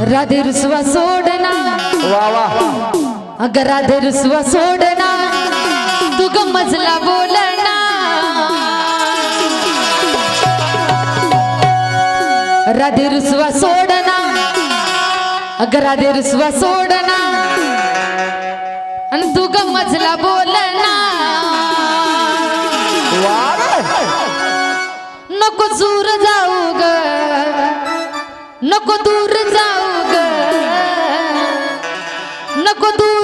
राधे रुसवा सोडना। वा वा. अग राधे रुसवा सोडना। तू ग मजला बोलना। राधे रुसवा सोडना। अग राधे रुसवा सोडना। आणि तू ग मजला बोलना। नको दूर जाऊ ग। नको दूर जाऊ শুধু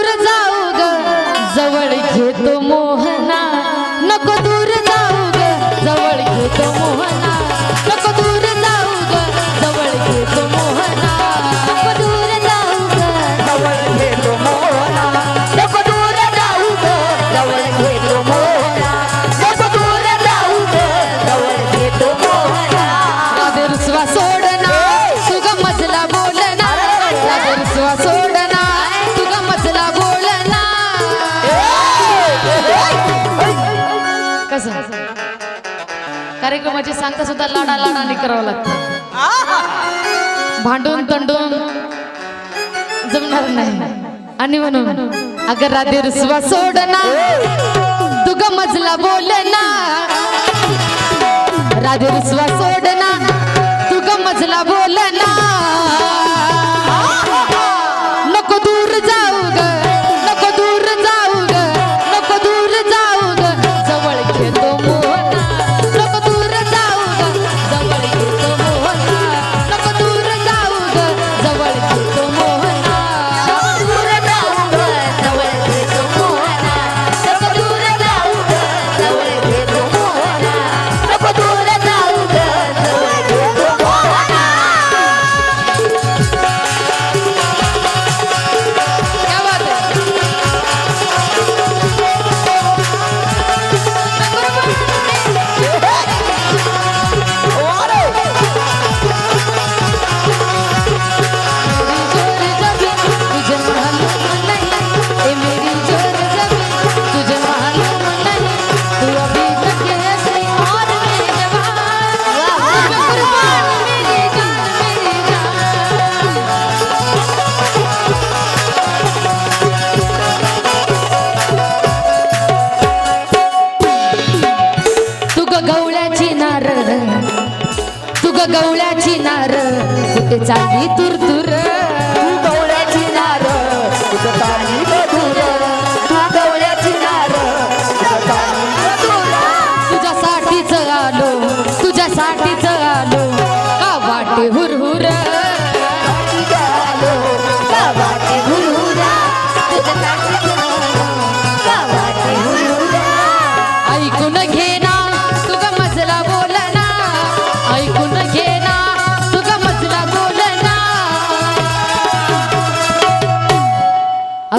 कार्यक्रमाची सांगता सुद्धा लाडा लाडा करावं लागतं. भांडून तंडून जमणार नाही. आणि म्हणून अगर राधे रुसवा सोडना तुग मजला बोलना राधे रुसवा सोडना तुग मजला बोल চাকরি দূর দূরে।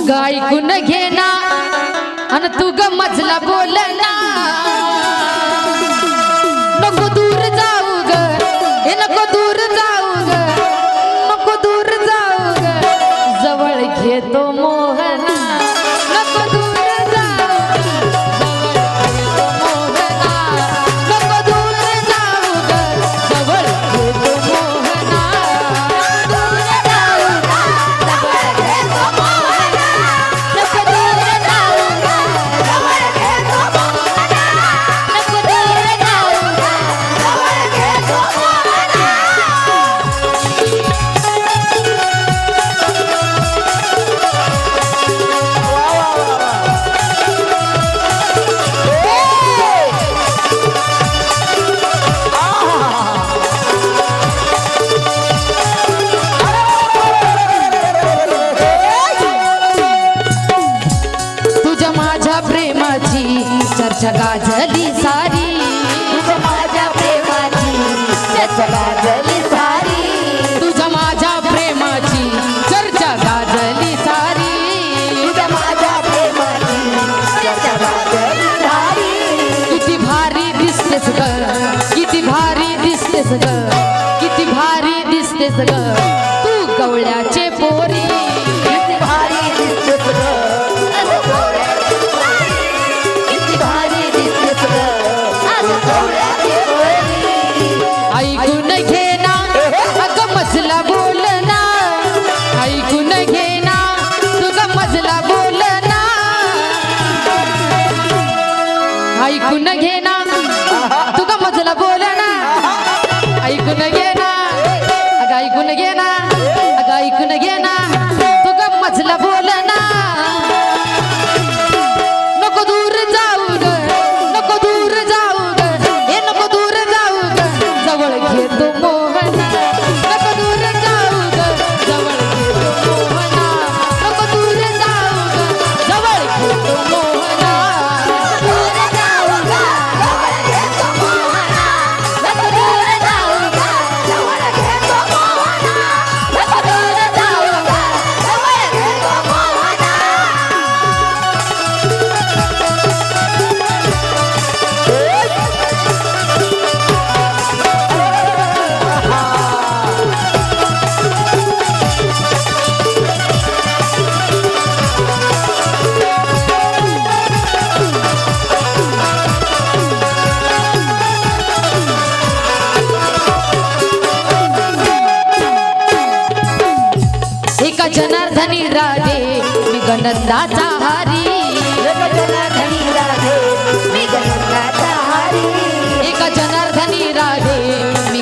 ग ऐकून घेना आणि तू ग मजला बोलना जदी सारी बोला ना ऐकून घे ना. अगं ऐकून घे. गणंदाचा हरी. एक जनार्दनी राधे मी गणंदाचा हरी. राधे मी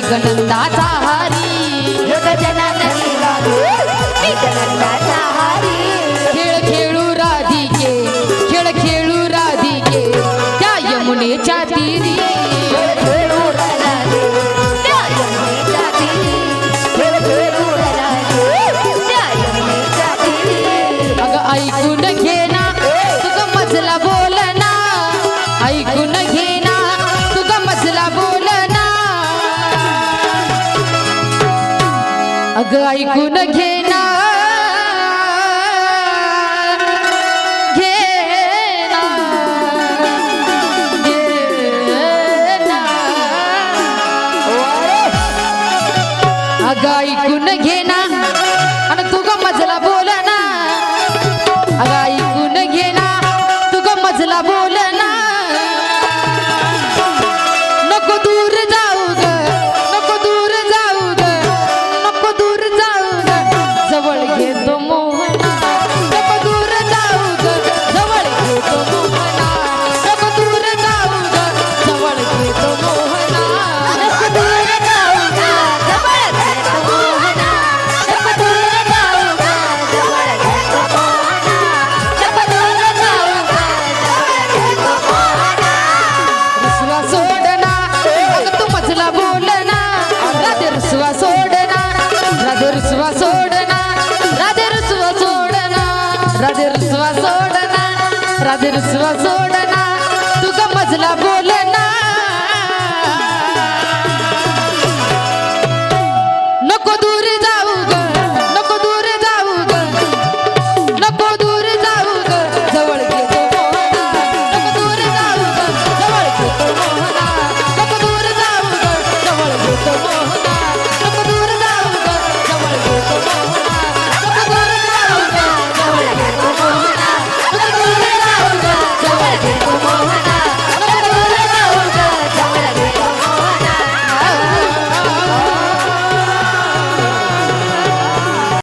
अग ऐकून घेना घेना घेना अग ऐकून घेना